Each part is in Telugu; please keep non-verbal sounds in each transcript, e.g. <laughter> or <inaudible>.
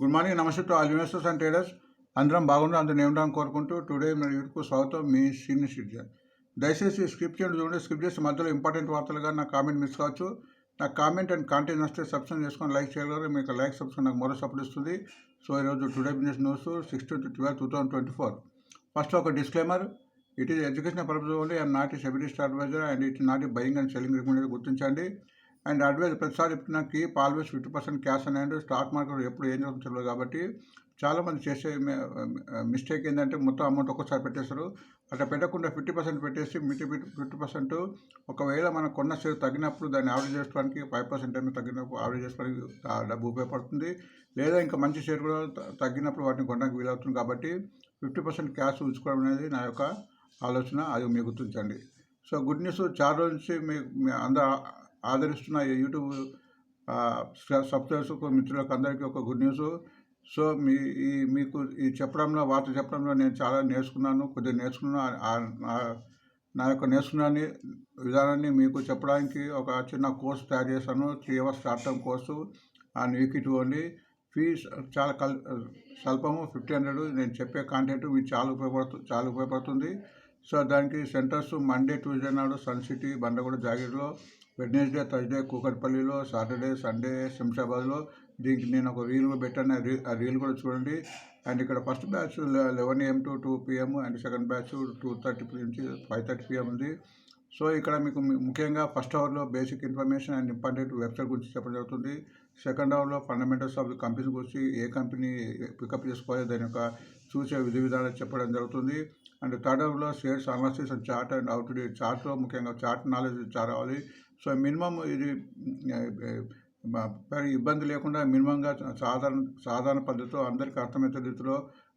గుడ్ మార్నింగ్ నమస్తే to all investors and traders. అందరం బాగుండు అందరూ ఏమిటాన్ని కోరుకుంటూ టుడే మన యూట్యూబ్ స్వాగతం. మీ సీనియర్ సిటిజన్. దయచేసి స్క్రిప్ట్ చేయండి చూడండి. స్క్రిప్ట్ చేసి మధ్యలో ఇంపార్టెంట్ వార్తలుగా నా కామెంట్ మిస్ కావచ్చు. నా కామెంట్ అండ్ కాంటెంట్ నచ్చితే సబ్స్క్రైబ్ చేసుకొని లైక్ చేయగలరు. మీకు లైక్ సబ్స్క్రైబ్ నాకు మరో సపోర్ట్ ఇస్తుంది. సో ఈరోజు today business news sixteen to twelve two thousand twenty four first ఒక disclaimer. It is education purpose only. And not a SEBI listed advisor and it not a buying and selling recommended గుర్తించండి. అండ్ అడ్వైజ్ ప్రతిసారి చెప్తున్నా keep always fifty percent cash and stock market ఎప్పుడు ఏం జరుగుతుందో తెలియదు కాబట్టి చాలామంది చేసే మిస్టేక్ ఏంటంటే మొత్తం అమౌంట్ ఒక్కసారి పెట్టేస్తారు. అట్లా పెట్టకుండా ఫిఫ్టీ పర్సెంట్ పెట్టేసి మిగతా ఫిఫ్టీ పర్సెంట్ ఒకవేళ మనం కొన్న షేర్ తగ్గినప్పుడు దాన్ని ఆవరేజ్ చేసుకోవడానికి ఫైవ్ పర్సెంట్ ఏమైనా తగ్గినప్పుడు ఆవరేజ్ చేసుకోవడానికి డబ్బు ఉపయోగపడుతుంది. లేదా ఇంకా మంచి షేర్ కూడా తగ్గినప్పుడు వాటిని కొనడానికి వీలవుతుంది కాబట్టి ఫిఫ్టీ పర్సెంట్ క్యాష్ ఉంచుకోవడం అనేది నా యొక్క ఆలోచన అది మీకు గుర్తించండి. సో గుడ్ న్యూస్ చాలా నుంచి మీ అందరూ ఆదరిస్తున్న ఈ యూట్యూబ్ సబ్స్క్రైబర్స్ మిత్రులకు అందరికీ ఒక గుడ్ న్యూస్. సో మీ ఈ మీకు ఈ చెప్పడంలో వార్త చెప్పడంలో నేను చాలా నేర్చుకున్నాను కొద్దిగా నేర్చుకున్నాను నా- నా యొక్క నేర్చుకున్నాన్ని విధానాన్ని మీకు చెప్పడానికి ఒక చిన్న కోర్స్ తయారు చేశాను three hours short term course ఆ నీకిట్ ఓన్లీ ఫీజ్ చాలా కల్ స్వల్పము ఫిఫ్టీ హండ్రెడ్ నేను చెప్పే కాంటెంట్ మీకు చాలా ఉపయోగపడుతు చాలా ఉపయోగపడుతుంది. సో దానికి సెంటర్స్ మండే ట్యూస్డే నాడు సన్ సిటీ బండగూడ జాగీర్లో వెడ్నెస్డే థర్స్డే కూకట్పల్లిలో సాటర్డే సండే శంషాబాద్లో దీనికి నేను ఒక రీల్ పెట్టాను. ఆ రీ- ఆ రీల్ కూడా చూడండి. అండ్ ఇక్కడ first batch eleven AM to two PM and second batch two thirty నుంచి ఫైవ్ థర్టీ పిఎం ఉంది. సో ఇక్కడ మీకు ముఖ్యంగా ఫస్ట్ అవర్లో basic information and important website గురించి చెప్పడం జరుగుతుంది. సెకండ్ అవర్లో ఫండమెంటల్స్ ఆఫ్ ది కంపెనీ గురించి ఏ కంపెనీ పికప్ చేసుకోవాలి దాని యొక్క చూసే విధి విధానాలు చెప్పడం జరుగుతుంది. అండ్ థర్డ్ అవర్లో shares analysis and chart and out day చార్ట్లో ముఖ్యంగా చార్ట్ నాలెడ్జ్ చాలా రావాలి. సో మినిమం ఇది ఇబ్బంది లేకుండా మినిమంగా సాధారణ సాధారణ పద్ధతిలో అందరికీ అర్థమయ్యే రీతిలో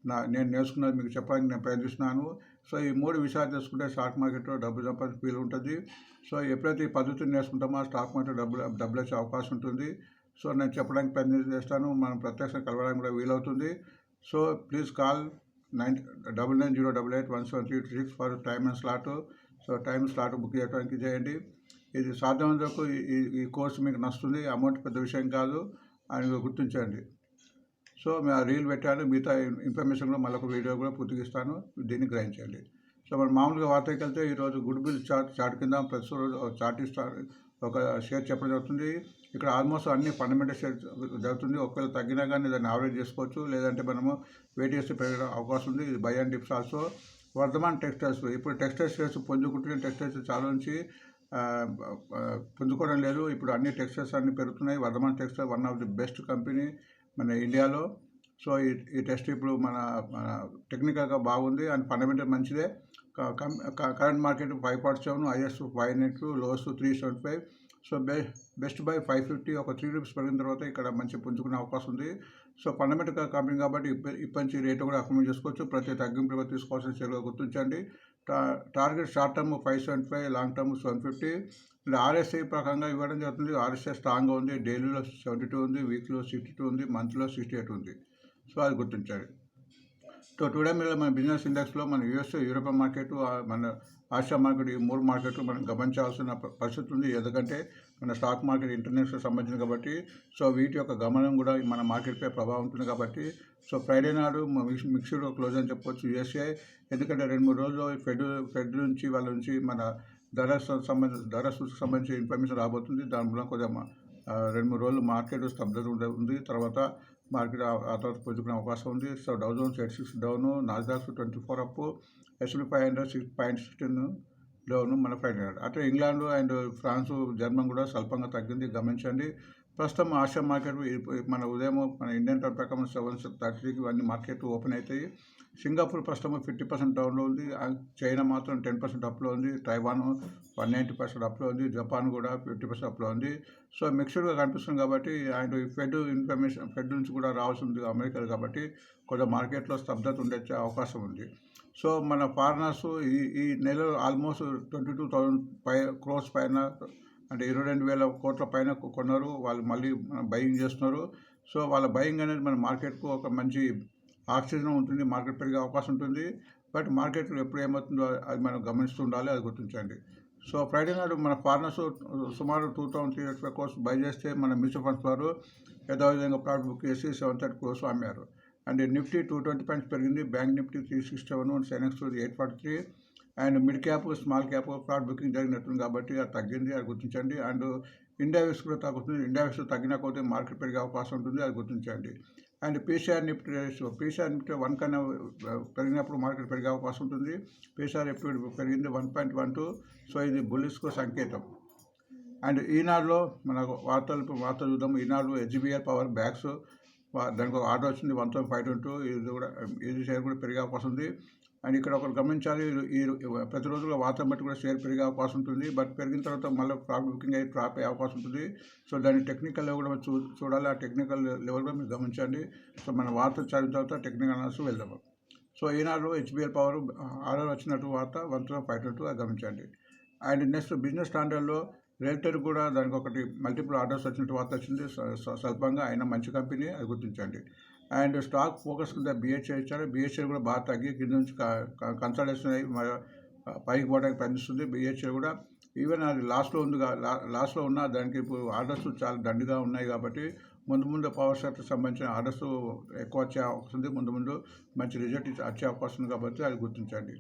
నా నేను నేర్చుకున్నది మీకు చెప్పడానికి నేను ప్రయత్నిస్తున్నాను. సో ఈ మూడు విషయాలు తెలుసుకుంటే స్టాక్ మార్కెట్లో డబ్బు సంపాదించే ఫీల్ ఉంటుంది. సో ఎప్పుడైతే ఈ పద్ధతిని నేర్చుకుంటామో స్టాక్ మార్కెట్ డబ్బులు డబ్బులు వచ్చే అవకాశం ఉంటుంది. సో నేను చెప్పడానికి ప్రయత్నం చేస్తాను. మనం ప్రత్యక్షంగా కలవడానికి కూడా వీలవుతుంది. So please call nine double nine zero double eight one seven three six for time and slot. So time slot book చేయడానికి చేయండి. ఇది సాధ్యమైనంత ఈ- ఈ కోర్సు మీకు నస్తుంది అమౌంట్ పెద్ద విషయం కాదు అని గుర్తించండి. సో మేము ఆ రీల్ పెట్టాను మిగతా ఇన్ఫర్మేషన్ కూడా మళ్ళీ ఒక వీడియో కూడా పూర్తిగిస్తాను దీన్ని గ్రహించండి. సో మనం మామూలుగా వార్తకి వెళ్తే ఈరోజు గుడ్ బిల్ చార్ట్ చార్ట్ కింద ప్రతి రోజు ఒక చార్ట్ ఒక షేర్ చెప్పడం జరుగుతుంది. ఇక్కడ ఆల్మోస్ట్ అన్ని ఫండమెంటల్ షేర్ జరుగుతుంది ఒకవేళ తగ్గినా కానీ దాన్ని ఆవరేజ్ చేసుకోవచ్చు లేదంటే మనము వెయిట్ చేస్తే పెరగడం అవకాశం ఉంది ఇది buy and dips also. Vardhman textiles ఇప్పుడు టెక్స్టైల్ షేర్స్ పొందుకుంటున్న టెక్స్టైల్స్ చాలా నుంచి పుంజుకోవడం లేదు. ఇప్పుడు అన్ని టెక్స్టైల్స్ అన్ని పెరుగుతున్నాయి. Vardhman textile one of the best company మన ఇండియాలో. సో ఈ ఈ టెస్ట్ ఇప్పుడు మన మన టెక్నికల్గా బాగుంది. అండ్ ఫండమెంటల్ మంచిదే. Current market five point seven is five net loss three seventy five. So బె బెస్ట్ బై ఫైవ్ ఫిఫ్టీ. ఒక త్రీ రూపీస్ పెరిగిన తర్వాత ఇక్కడ మంచి పుంజుకునే అవకాశం ఉంది. సో ఫండమెంటల్ కంపెనీ కాబట్టి ఇప్పటి నుంచి రేటు కూడా అక్రమం చేసుకోవచ్చు. ప్రతి తగ్గింపు కూడా తీసుకోవాల్సిన చర్యలు గుర్తించండి. Target short term five seventy five long term seven fifty. And RSI ప్రకారంగా ఇవ్వడం జరుగుతుంది. ఆర్ఎస్ఐ స్ట్రాంగ్గా ఉంది. డైలీలో సెవెంటీ టూ ఉంది. వీక్లో సిక్స్టీ టూ ఉంది. మంత్లో సిక్స్టీ ఎయిట్ ఉంది. సో అది గుర్తించాలి. సో టుడే మీద మన బిజినెస్ ఇండెక్స్లో మన యూఎస్ యూరోపియన్ మార్కెట్ మన ఆసియా మార్కెట్ ఈ మూడు మార్కెట్లు మనం గమనించాల్సిన పరిస్థితి ఉంది. ఎందుకంటే మన స్టాక్ మార్కెట్ ఇంటర్నేషనల్ సంబంధించింది కాబట్టి సో వీటి యొక్క గమనం కూడా మన మార్కెట్పై ప్రభావం ఉంటుంది కాబట్టి సో ఫ్రైడే నాడు మిక్స్ మిక్స్డ్ క్లోజ్ అని చెప్పొచ్చు యూఎస్ఏ. ఎందుకంటే రెండు మూడు రోజులు ఫెడ్ ఫెడ్ నుంచి వాళ్ళ నుంచి మన ధర సంబంధించి ధర సూచికి సంబంధించి ఇన్ఫర్మేషన్ రాబోతుంది. దాని మూలం కొద్దిగా రెండు మూడు రోజులు మార్కెట్ స్తబ్దత ఉంది. తర్వాత మార్కెట్ ఆ తర్వాత పుంజుకునే అవకాశం ఉంది. So Dow Jones eight six down Nasdaq's twenty four up S P five hundred six point sixteen low మన ఫైవ్ హండ్రెడ్. అట్లా ఇంగ్లాండ్ అండ్ ఫ్రాన్స్ జర్మన్ కూడా స్వల్పంగా తగ్గింది గమనించండి. ప్రస్తుతం ఆసియా మార్కెట్ మన ఉదయం మన ఇండియన్ టైం ప్రకారం సెవెన్ థర్టీకి అన్ని మార్కెట్ ఓపెన్ అవుతాయి సింగపూర్ ప్రస్తుతం ఫిఫ్టీ పర్సెంట్ డౌన్లో ఉంది. చైనా మాత్రం టెన్ పర్సెంట్ అప్లో ఉంది. తైవాన్ వన్ నైంటీ పర్సెంట్ అప్లో ఉంది. జపాన్ కూడా ఫిఫ్టీ పర్సెంట్ అప్లో ఉంది. సో మిక్స్డ్గా కనిపిస్తుంది కాబట్టి అండ్ ఫెడ్ ఇన్ఫర్మేషన్ ఫెడ్ నుంచి కూడా రావాల్సి ఉంది అమెరికా కాబట్టి కొంచెం మార్కెట్లో స్తబ్దత ఉండే అవకాశం ఉంది. సో మన ఫారినర్స్ ఈ ఈ నెల ఆల్మోస్ట్ ట్వంటీ టూ థౌజండ్ పై క్రోర్స్ పైన అంటే ఇరవై రెండు వేల కోట్ల పైన కొన్నారు. వాళ్ళు మళ్ళీ బయింగ్ చేస్తున్నారు. సో వాళ్ళ బయింగ్ అనేది మన మార్కెట్కు ఒక మంచి ఆక్సిజన్ ఉంటుంది మార్కెట్ పెరిగే అవకాశం ఉంటుంది. బట్ మార్కెట్లో ఎప్పుడు ఏమవుతుందో అది మనం గమనిస్తూ ఉండాలి అది గుర్తించండి. సో ఫ్రైడే నాడు మన ఫారినర్స్ సుమారు two thousand three hundred crores buy చేస్తే మన మ్యూచువల్ ఫండ్స్ వారు యథావిధంగా ప్రాఫిట్ బుక్ చేసి సెవెన్ థర్టీ క్రోర్స్ అమ్మారు. And Nifty two twenty points పెరిగింది. Bank Nifty three sixty one Sensex eight forty three. And mid cap small cap profit booking జరిగినట్టుంది కాబట్టి అది తగ్గింది అది గుర్తించండి. అండ్ ఇండియా కూడా తగ్గుతుంది. ఇండియా విక్స్ మార్కెట్ పెరిగే అవకాశం ఉంటుంది అది గుర్తించండి. And PCR Nifty ratio PCR Nifty one కన్నా పెరిగినప్పుడు మార్కెట్ పెరిగే అవకాశం ఉంటుంది. పీసీఆర్ ఎప్పుడు పెరిగింది? One point one two. So ఇది బుల్లిస్కు సంకేతం. అండ్ ఈనాడులో మన వార్తలు వార్తలు చూద్దాం ఈనాడు హెచ్బిఆర్ పవర్ బ్యాగ్స్ దానికి ఒక ఆర్డర్ వచ్చింది వన్ థౌసండ్ ఫైవ్ ట్వంటీ ఇది కూడా ఇది షేర్ కూడా పెరిగే అవకాశం ఉంది. అండ్ ఇక్కడ ఒకరు గమనించాలి ఈ ప్రతిరోజు వాతావరణం బట్టి కూడా షేర్ పెరిగే అవకాశం ఉంటుంది. బట్ పెరిగిన తర్వాత మళ్ళీ ప్రాఫిట్ బుకింగ్ అయ్యి డ్రాప్ అయ్యే అవకాశం ఉంటుంది. సో దాని టెక్నికల్ లెవెల్ కూడా చూ చూడాలి. ఆ టెక్నికల్ లెవెల్ కూడా మీరు గమనించండి. సో మన వార్త చదివిన తర్వాత టెక్నికల్ అనాలిసిస్ వెళ్దాము. సో ఈనాడు హెచ్బిఎల్ పవర్ ఆర్డర్ వచ్చినట్టు వార్త వన్ థౌసండ్ ఫైవ్ ట్వంటీ అది గమనించండి. అండ్ నెక్స్ట్ బిజినెస్ స్టాండర్డ్లో రిలేటెడ్ కూడా దానికి ఒకటి మల్టిపుల్ ఆర్డర్స్ వచ్చినట్టు వార్త వచ్చింది స్వల్పంగా ఆయన మంచి కంపెనీ అది గుర్తించండి. అండ్ స్టాక్ ఫోకస్ కింద బిహెచ్ఐ ఇచ్చారు. బిహెచ్ఐ కూడా బాగా తగ్గి కింద నుంచి కన్సల్టేషన్ అయ్యి పైకి పోవడానికి ప్రయత్నిస్తుంది. బిహెచ్ఐ కూడా ఈవెన్ అది లాస్ట్లో ఉంది లాస్ట్లో ఉన్న దానికి ఇప్పుడు ఆర్డర్స్ చాలా దండిగా ఉన్నాయి కాబట్టి ముందు ముందు పవర్ సెక్టర్ సంబంధించిన ఆర్డర్స్ ఎక్కువ వచ్చే అవకాశం ఉంది. ముందు ముందు మంచి రిజల్ట్ వచ్చే అవకాశం ఉంది కాబట్టి అది గుర్తించండి.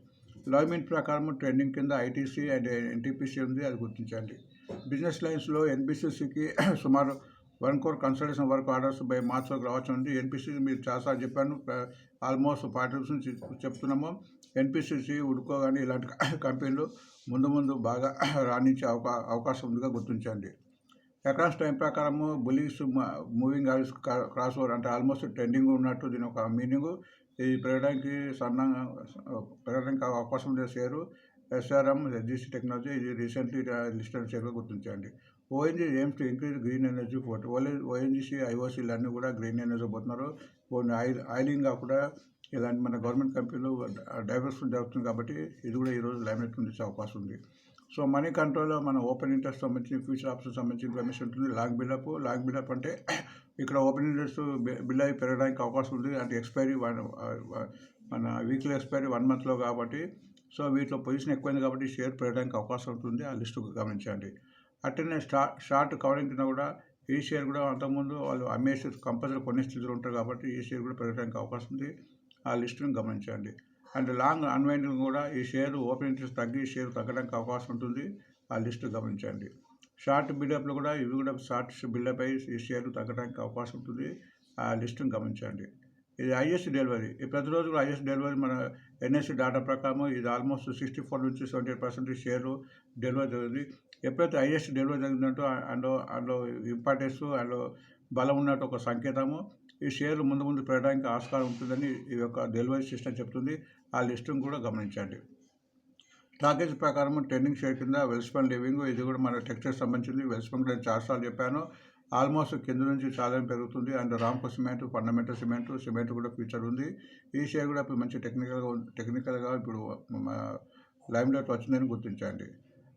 లామిన్ ప్రకారం ట్రెండింగ్ కింద ఐటీసీ అండ్ ఎన్టీపీసీ ఉంది. అది గుర్తించండి. బిజినెస్ లైన్స్లో ఎన్బిసిసికి <clears throat> సుమారు one crore consultation work orders by March వరకు రావచ్చు ఉంది. ఎన్పిసిసి మీరు చాలాసార్లు చెప్పాను. ఆల్మోస్ట్ పార్టీ నుంచి చెప్తున్నాము. ఎన్పిసిసి ఉడుకో కానీ ఇలాంటి <clears throat> కంపెనీలు ముందు ముందు బాగా <clears throat> రాణించే అవకా అవకాశం ఉందిగా గుర్తించండి. ఎకరాన్స్ టైం ప్రకారము bullish moving oils cross over అంటే ఆల్మోస్ట్ ట్రెండింగ్ ఉన్నట్టు దీని ఒక మీనింగ్. ఇది పెరగడానికి సన్నంగా పెరగడానికి అవకాశం ఉండే షేరు ఎస్ఆర్ఎం ఎస్జిసి టెక్నాలజీ ఇది రీసెంట్లీ లిస్టెడ్ షేర్గా గుర్తించండి ONG aims to increase green energy for ONGC ఐఓసీలు అన్నీ కూడా గ్రీన్ ఎనర్జీ పోతున్నారు. ఆయిల్ ఆయిలింగ్ కూడా ఇలాంటి మన గవర్నమెంట్ కంపెనీలు డైవర్సిఫికేషన్ జరుగుతుంది కాబట్టి ఇది కూడా ఈరోజు లైమ్లైట్ ఉండే అవకాశం ఉంది. సో మనీ కంట్రోల్లో మన ఓపెన్ ఇంట్రెస్ట్ సంబంధించి ఫ్యూచర్ ఆప్షన్ సంబంధించి ఇన్ఫర్మేషన్ ఉంటుంది. లాంగ్ బిల్డప్ లాంగ్ బిల్డప్ అంటే ఇక్కడ ఓపెన్ ఇంట్రెస్ట్ బిల్ అయి పెరగడానికి అవకాశం ఉంది. అంటే ఎక్స్పైరీ వన్ మన వీక్లీ ఎక్స్పైరీ వన్ మంత్లో కాబట్టి సో వీటిలో పొజిషన్ ఎక్కువైంది కాబట్టి షేర్ పెరగడానికి అవకాశం ఉంటుంది. ఆ లిస్టు గమనించండి. అట్లనే స్టా షార్ట్ కవరింగ్ కింద కూడా ఈ షేర్ కూడా అంతకుముందు వాళ్ళు అమ్మేసి కంపల్సరీ కొన్ని స్థితిలో ఉంటారు కాబట్టి ఈ షేర్ కూడా పెరగడానికి అవకాశం ఉంది. ఆ లిస్టును గమనించండి. అండ్ లాంగ్ అన్వైండింగ్ కూడా ఈ షేర్ ఓపెన్ ఇంట్రెస్ట్ తగ్గి షేర్ తగ్గడానికి అవకాశం ఉంటుంది. ఆ లిస్టు గమనించండి. షార్ట్ బిల్డప్లో కూడా ఇవి కూడా షార్ట్ బిల్డప్ అయ్యి ఈ షేర్ తగ్గడానికి అవకాశం ఉంటుంది. ఆ లిస్టును గమనించండి. ఇది ఐఎస్ డెలివరీ. ప్రతిరోజు కూడా ఐఎస్ డెలివరీ మన ఎన్ఎస్సి డేటా ప్రకారం ఇది ఆల్మోస్ట్ సిక్స్టీ ఫోర్ నుంచి సెవెంటీ పర్సెంట్ షేర్ డెలివరీ జరిగింది. ఎప్పుడైతే హైయెస్ట్ డెలివరీ జరిగిందంటూ అందులో అందులో ఇంపార్టెన్స్ అందులో బలం ఉన్నట్టు ఒక సంకేతము. ఈ షేర్లు ముందు ముందు పెరగడానికి ఆస్కారం ఉంటుందని ఈ యొక్క డెలివరీ సిస్టమ్ చెప్తుంది. ఆ లిస్టును కూడా గమనించండి. ప్యాకేజ్ ప్రకారం ట్రెండింగ్ షేర్ కింద వెల్స్పన్ లివింగ్ ఇది కూడా మన టెక్స్టైల్ సంబంధించింది. వెల్స్పన్ నేను చాలాసార్లు చెప్పాను. ఆల్మోస్ట్ కింద నుంచి చాలా పెరుగుతుంది. And Ramco cement fundamental cement cement కూడా ఫ్యూచర్ ఉంది. ఈ షేర్ కూడా ఇప్పుడు మంచి టెక్నికల్గా టెక్నికల్గా ఇప్పుడు లైమ్లైట్ వచ్చిందని గుర్తించండి.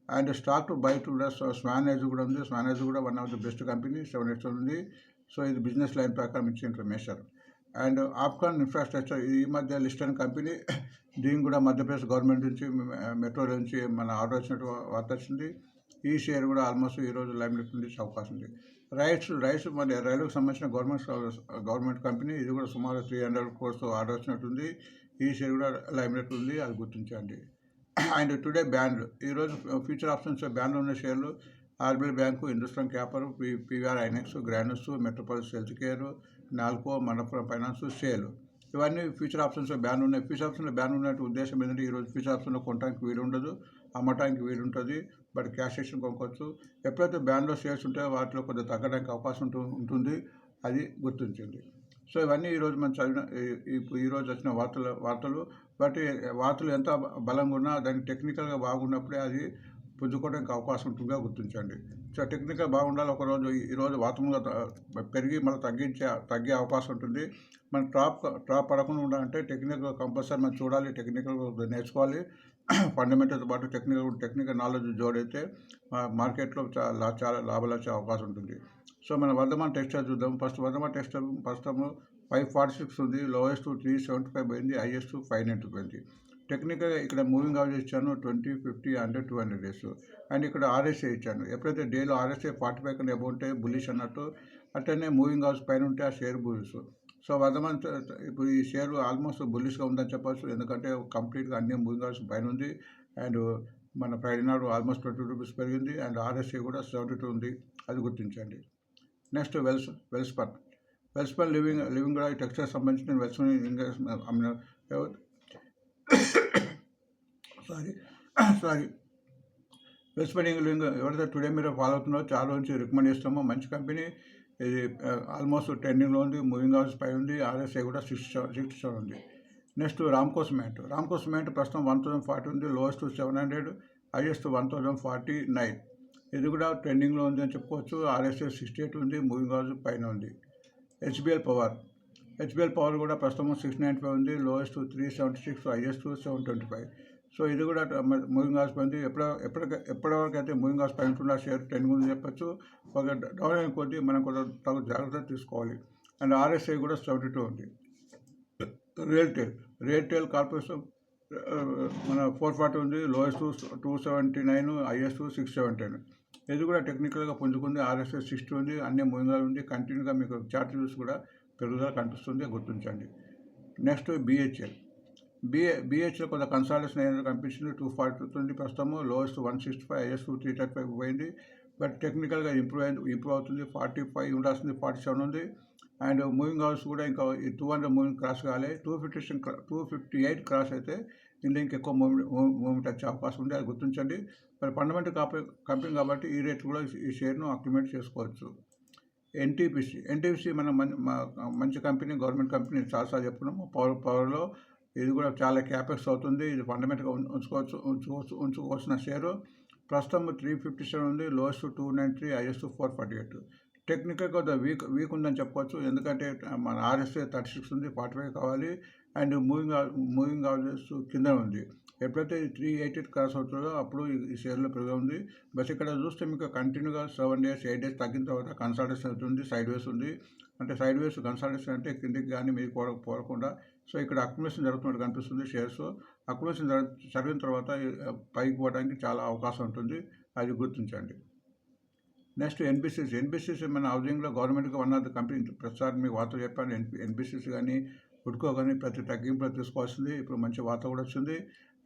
అండ్ స్టాక్ టు బయట కూడా స్వానేజ్ కూడా ఉంది. స్వానేజ్ కూడా one of the best company seven X ఉంది. సో ఇది బిజినెస్ లైన్ ప్రకారం ఇచ్చే ఇన్ఫర్మేషన్. అండ్ ఆప్కాన్ ఇన్ఫ్రాస్ట్రక్చర్ ఈ మధ్య లిస్ట్ అయిన కంపెనీ <coughs> దీని కూడా మధ్యప్రదేశ్ గవర్నమెంట్ నుంచి మెట్రో నుంచి మన ఆర్డర్ వచ్చినట్టు వార్త వచ్చింది. ఈ షేర్ కూడా ఆల్మోస్ట్ ఈరోజు లైమ్ ఉండే అవకాశం ఉంది. రైట్స్ రైట్స్ మరి రైలుకు సంబంధించిన గవర్నమెంట్ గవర్నమెంట్ కంపెనీ ఇది కూడా సుమారు త్రీ హండ్రెడ్ కోర్స్ ఆర్డర్ వచ్చినట్టుంది. ఈ షేర్ కూడా లైమ్ ఉంది అది గుర్తించండి. అండ్ టుడే బ్యాండ్ ఈరోజు ఫ్యూచర్ ఆప్షన్స్ బ్యాండ్ ఉన్న షేర్లు RBI bank Hindustan Copper P PVR INOX Granules Metropolis Healthcare NALCO Manappuram Finance SAIL ఇవన్నీ ఫ్యూచర్ ఆప్షన్స్ బ్యాన్ ఉన్నాయి. ఫ్యూచర్ ఆప్షన్లో బ్యాన్ ఉన్నట్టు ఉద్దేశం ఏంటంటే ఈరోజు ఫ్యూచర్ ఆప్షన్లో కొనడానికి వీలు ఉండదు అమ్మటానికి వీలు ఉంటుంది బట్ క్యాష్ సెక్షన్ కొనుక్కోవచ్చు. ఎప్పుడైతే బ్యాండ్లో షేర్స్ ఉంటాయో వాటిలో కొంచెం తగ్గడానికి అవకాశం ఉంటుంది. అది గుర్తించింది సో ఇవన్నీ ఈరోజు మనం చదివిన ఈరోజు వచ్చిన వార్తలు వార్తలు. బట్ వార్తలు ఎంత బలంగా ఉన్నా దాన్ని టెక్నికల్గా బాగున్నప్పుడే అది పుంజుకోవడానికి అవకాశం ఉంటుందిగా గుర్తించండి. సో టెక్నికల్ బాగుండాలి. ఒకరోజు ఈరోజు వాతావరణంగా పెరిగి మళ్ళీ తగ్గించే తగ్గే అవకాశం ఉంటుంది. మనం ట్రాప్ ట్రాప్ పడకుండా ఉండాలంటే టెక్నికల్ కంపల్సరీ మనం చూడాలి. టెక్నికల్ నేర్చుకోవాలి. ఫండమెంటల్తో పాటు టెక్నికల్ టెక్నికల్ నాలెడ్జ్ జోడైతే మార్కెట్లో చాలా చాలా లాభాలు వచ్చే అవకాశం ఉంటుంది. సో మన వర్ధమాన్ టెక్స్టైల్ చూద్దాం. ఫస్ట్ వర్ధమాన్ టెక్స్టైల్ ప్రస్తుతం ఫైవ్ ఫార్టీ సిక్స్ ఉంది. లోయెస్ట్ త్రీ సెవెంటీ ఫైవ్ పోయింది. హైయెస్ట్ ఫైవ్ నైంటీ పోయింది. టెక్నికల్గా ఇక్కడ మూవింగ్ ఆవరేజ్ ఇచ్చాను twenty fifty hundred two hundred days. And ఇక్కడ ఆర్ఎస్ఏ ఇచ్చాను. ఎప్పుడైతే డేలో ఆర్ఎస్ఏ ఫార్టీ ఫైవ్ కన్నా ఎబో ఉంటే బులిష్ అన్నట్టు అట్లనే మూవింగ్ హౌస్ పైన ఉంటే ఆ షేర్ బుల్స్ సో వర్ధమాన్ ఇప్పుడు ఈ షేర్ ఆల్మోస్ట్ బుల్లిష్గా ఉందని చెప్పొచ్చు. ఎందుకంటే కంప్లీట్గా అన్ని మూవింగ్ పైన ఉంది. అండ్ మన ఫ్రైడే నాడు ఆల్మోస్ట్ ట్వంటీ రూపీస్ పెరిగింది. అండ్ ఆర్ఎస్ఏ కూడా సెవెంటీ టూ ఉంది. అది గుర్తించండి. Next wells Welspun. Welspun living living కూడా టెక్స్టైల్ సంబంధించిన వెల్స్పన్ అమ్మిన సారీ సారీ. వెల్స్పన్ లివింగ్ ఎవరైతే టుడే మీరు ఫాలో అవుతున్నారో చాలా నుంచి రికమెండ్ చేస్తామో. మంచి కంపెనీ. ఇది ఆల్మోస్ట్ ట్రెండింగ్లో ఉంది మూవింగ్ హౌస్ పై ఉంది ఆర్ఎస్ఐ కూడా సిక్స్ సిక్స్ సెవెన్ ఉంది. Next Ramco cement Ramco cement ప్రస్తుతం వన్ థౌసండ్ ఫార్టీ ఉంది lowest seven hundred highest one thousand forty nine ఇది కూడా ట్రెండింగ్లో ఉంది అని చెప్పుకోవచ్చు. ఆర్ఎస్ఐ సిక్స్టీ ఎయిట్ ఉంది మూవింగ్ హౌస్ పైన ఉంది. హెచ్బిఎల్ పవర్ హెచ్బిఎల్ పవర్ కూడా ప్రస్తుతం సిక్స్ నైన్ ఫైవ్ ఉంది lowest three seventy six highest seven twenty five so ఇది కూడా మూవింగ్ హౌస్ ఎప్పుడో ఎప్పుడు ఎప్పటికి ఎప్పటివరకు అయితే మూవింగ్ హౌస్ ఉంటుందో షేర్ టెన్ గురించి చెప్పచ్చు. ఒక డౌన్ అయిన కొద్దీ మనం కొంచెం తగు జాగ్రత్త తీసుకోవాలి. అండ్ ఆర్ఎస్ఐ కూడా సెవెంటీ టూ ఉంది. రియల్టెల్ రియల్టెల్ కార్పొరేషన్ మన ఫోర్ ఫార్టీ ఉంది. Lowest two seventy nine highest six seventy nine. ఇది కూడా టెక్నికల్గా పుంజుకుంది. ఆర్ఎస్ఐ సిక్స్టీ ఉంది. అన్ని మూవింగ్గా ఉంది. కంటిన్యూగా మీకు చార్ట్ వ్యూస్ కూడా పెరుగుదల కనిపిస్తుంది. గుర్తించండి. Next BHEL. బిఏ బిహెచ్లో కొంత కన్సల్టేషన్ అయినట్టు కనిపించింది టూ ఫార్టీ ఉంది ప్రస్తుతము lowest one sixty five highest three thirty five పోయింది. బట్ టెక్నికల్గా ఇంప్రూవ్ అయింది ఇంప్రూవ్ అవుతుంది ఫార్టీ ఫైవ్ ఉండాల్సింది ఫార్టీ సెవెన్ ఉంది. అండ్ మూవింగ్ హౌస్ కూడా ఇంకా టూ హండ్రెడ్ మూవింగ్ క్రాస్ కాలే. Two fifty two fifty eight cross అయితే ఇందులో ఇంకా ఎక్కువ మూవ్మెంట్ మూవ్మెంట్ వచ్చే అవకాశం ఉంది అది గుర్తించండి. మరి ఫండమెంటల్ కంపెనీ కాబట్టి ఈ రేట్ కూడా ఈ షేర్ను అక్యుమేట్ చేసుకోవచ్చు. ఎన్టీపీసీ ఎన్టీపీసీ మన మంచి కంపెనీ గవర్నమెంట్ కంపెనీ చాలాసార్లు చెప్పుకున్నాము. పవర్ పవర్లో ఇది కూడా చాలా క్యాపెక్స్ అవుతుంది. ఇది ఫండమెంటల్గా ఉంచుకోవచ్చు ఉంచుకోవచ్చు ఉంచుకోవాల్సిన షేరు. ప్రస్తుతం త్రీ ఫిఫ్టీ సెవెన్ ఉంది. Lowest two nine three highest four forty eight టెక్నికల్గా కొద్దిగా వీక్ వీక్ ఉందని చెప్పవచ్చు ఎందుకంటే మన ఆర్ఎస్ఏ థర్టీ సిక్స్ ఉంది ఫార్టీ ఫైవ్ కావాలి. అండ్ మూవింగ్ మూవింగ్ ఆర్డర్స్ కింద ఉంది. ఎప్పుడైతే త్రీ ఎయిటీ క్రాస్ అవుతుందో అప్పుడు ఈ- షేర్లో పెరుగు ఉంది. బట్ ఇక్కడ చూస్తే మీకు కంటిన్యూగా సెవెన్ డేస్ ఎయిట్ డేస్ తగ్గిన తర్వాత కన్సల్టేషన్ అవుతుంది సైడ్ వేస్ ఉంది. అంటే సైడ్ వేస్ కన్సల్టేషన్ అంటే కిందికి కానీ మీరు పోర పోరకుండా సో ఇక్కడ అక్యుమిలేషన్ జరుగుతున్నట్టు కనిపిస్తుంది షేర్స్. అక్యుమిలేషన్ జర జరిగిన తర్వాత పైకి పోవడానికి చాలా అవకాశం ఉంటుంది. అది గుర్తించండి. Next NBCC. ఎన్బిసిసి మన హౌసింగ్లో గవర్నమెంట్గా వన్ ఆఫ్ ద కంపెనీ ప్రతిసారి మీకు వార్త చెప్పాను. ఎన్పి ఎన్బిసిసి కానీ హుడ్కో కానీ ప్రతి తగ్గింపులో తీసుకోవాల్సింది. ఇప్పుడు మంచి వార్త కూడా వచ్చింది.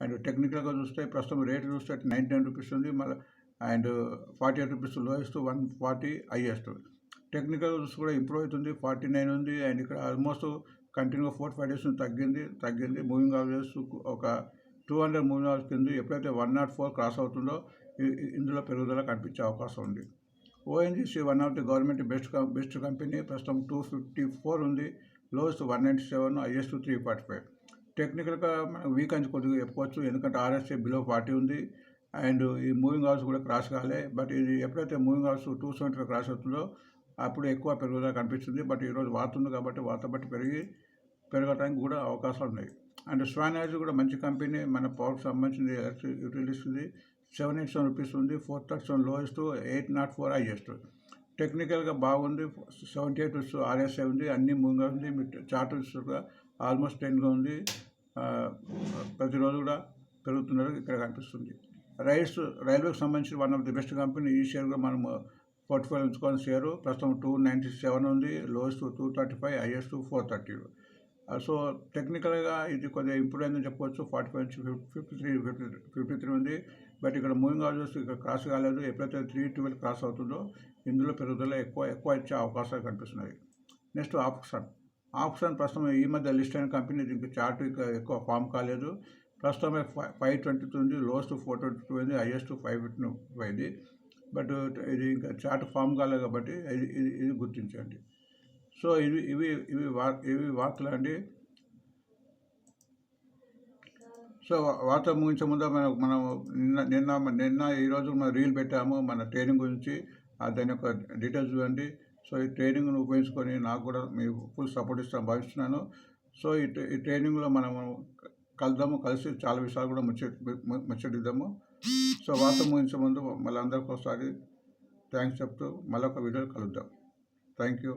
అండ్ టెక్నికల్గా చూస్తే ప్రస్తుతం రేట్ చూస్తే నైంటీ నైన్ రూపీస్ ఉంది. మళ్ళీ and forty eight rupees lowest one forty highest. Technical చూస్తే కూడా ఇంప్రూవ్ అవుతుంది. ఫార్టీ నైన్ ఉంది. అండ్ ఇక్కడ ఆల్మోస్ట్ కంటిన్యూగా ఫోర్ ఫైవ్ డేస్ తగ్గింది తగ్గింది. మూవింగ్ అవర్స్ ఒక టూ హండ్రెడ్ మూవింగ్ అవర్స్ కింద ఎప్పుడైతే వన్ నాట్ ఫోర్ క్రాస్ అవుతుందో ఇందులో పెరుగుదల కనిపించే అవకాశం ఉంది. ONGC one of the government best best company. ప్రస్తుతం టూ ఫిఫ్టీ ఫోర్ ఉంది. Lows one ninety seven highest three forty five. టెక్నికల్గా మనం వీక్ అని కొద్దిగా చెప్పుకోవచ్చు. ఎందుకంటే ఆర్ఎస్ఏ బిలో ఫార్టీ ఉంది. అండ్ ఈ మూవింగ్ అవర్స్ కూడా క్రాస్ కాలే. బట్ ఇది ఎప్పుడైతే moving averages two seventy five cross అవుతుందో అప్పుడు ఎక్కువ పెరుగుదల కనిపిస్తుంది. బట్ ఈరోజు వార్త ఉంది కాబట్టి వార్త బట్టి పెరిగి పెరగడానికి కూడా అవకాశాలు ఉన్నాయి. అండ్ స్వానాజ్ కూడా మంచి కంపెనీ మన పవర్కి సంబంధించింది ఎలక్ట్రిక్ యూటిలిటీస్ ఉంది. సెవెన్ ఎయిట్ సెవెన్ రూపీస్ ఉంది. Four thirty seven lowest eight nought four highest. టెక్నికల్గా బాగుంది. సెవెంటీ ఎయిట్ ఆర్ఎస్ఐ ఉంది. అన్ని ముందుగా ఉంది. మీ చార్ట్ కూడా ఆల్మోస్ట్ టెన్గా ఉంది. ప్రతిరోజు కూడా పెరుగుతున్నారు ఇక్కడ కనిపిస్తుంది. రైల్స్ రైల్వేకి సంబంధించి one of the best company. ఈ షేర్ కూడా మనం పోర్ట్ఫోలియో ఉంచుకొని షేరు. ప్రస్తుతం టూ నైంటీ సెవెన్ ఉంది. Lowest two thirty five highest four thirty. Uh, so టెక్నికల్గా ఇది కొద్దిగా ఇంప్రూవ్ అయిందని చెప్పవచ్చు ఫార్టీ ఫైవ్ నుంచి fifty three fifty fifty three ఉంది. బట్ ఇక్కడ మూవింగ్ ఆర్డర్స్ ఇక్కడ క్రాస్ కాలేదు. ఎప్పుడైతే త్రీ ట్వెల్వ్ క్రాస్ అవుతుందో ఇందులో పెరుగుదల ఎక్కువ ఎక్కువ ఇచ్చే అవకాశాలు కనిపిస్తున్నాయి. నెక్స్ట్ ఆప్షన్ ఆప్షన్ ప్రస్తుతం ఈ మధ్య లిస్ట్ అయిన కంపెనీ దీనికి చార్ట్ ఇంకా ఎక్కువ ఫామ్ కాలేదు. ప్రస్తుతం ఫైవ్ ట్వంటీ టూ ఉంది. లోస్ట్ ఫోర్ ట్వంటీ టూ అయింది హైయెస్ట్ ఫైవ్ ఫిఫ్టీ అయింది బట్ ఇది ఇంకా చార్ట్ ఫామ్ కాలేదు కాబట్టి ఇది ఇది ఇది గుర్తించండి. సో ఇవి ఇవి ఇవి వార్ ఇవి వార్తలు అండి. సో వార్త ముగించే ముందు మనం మనం నిన్న నిన్న నిన్న ఈరోజు మనం రీల్ పెట్టాము మన ట్రైనింగ్ గురించి. దాని యొక్క డీటెయిల్స్ చూడండి. సో ఈ ట్రైనింగ్ను ఉపయోగించుకొని నాకు కూడా మీకు ఫుల్ సపోర్ట్ ఇస్తాను భావిస్తున్నాను. సో ఈ ఈ ట్రైనింగ్లో మనము కలుద్దాము కలిసి చాలా విషయాలు కూడా ముచ్చ ముచ్చటిద్దాము. సో వార్త ముగించే ముందు మళ్ళీ అందరికీ ఒకసారి థ్యాంక్స్ చెప్తూ మళ్ళీ ఒక వీడియోలో కలుద్దాం. Thank you.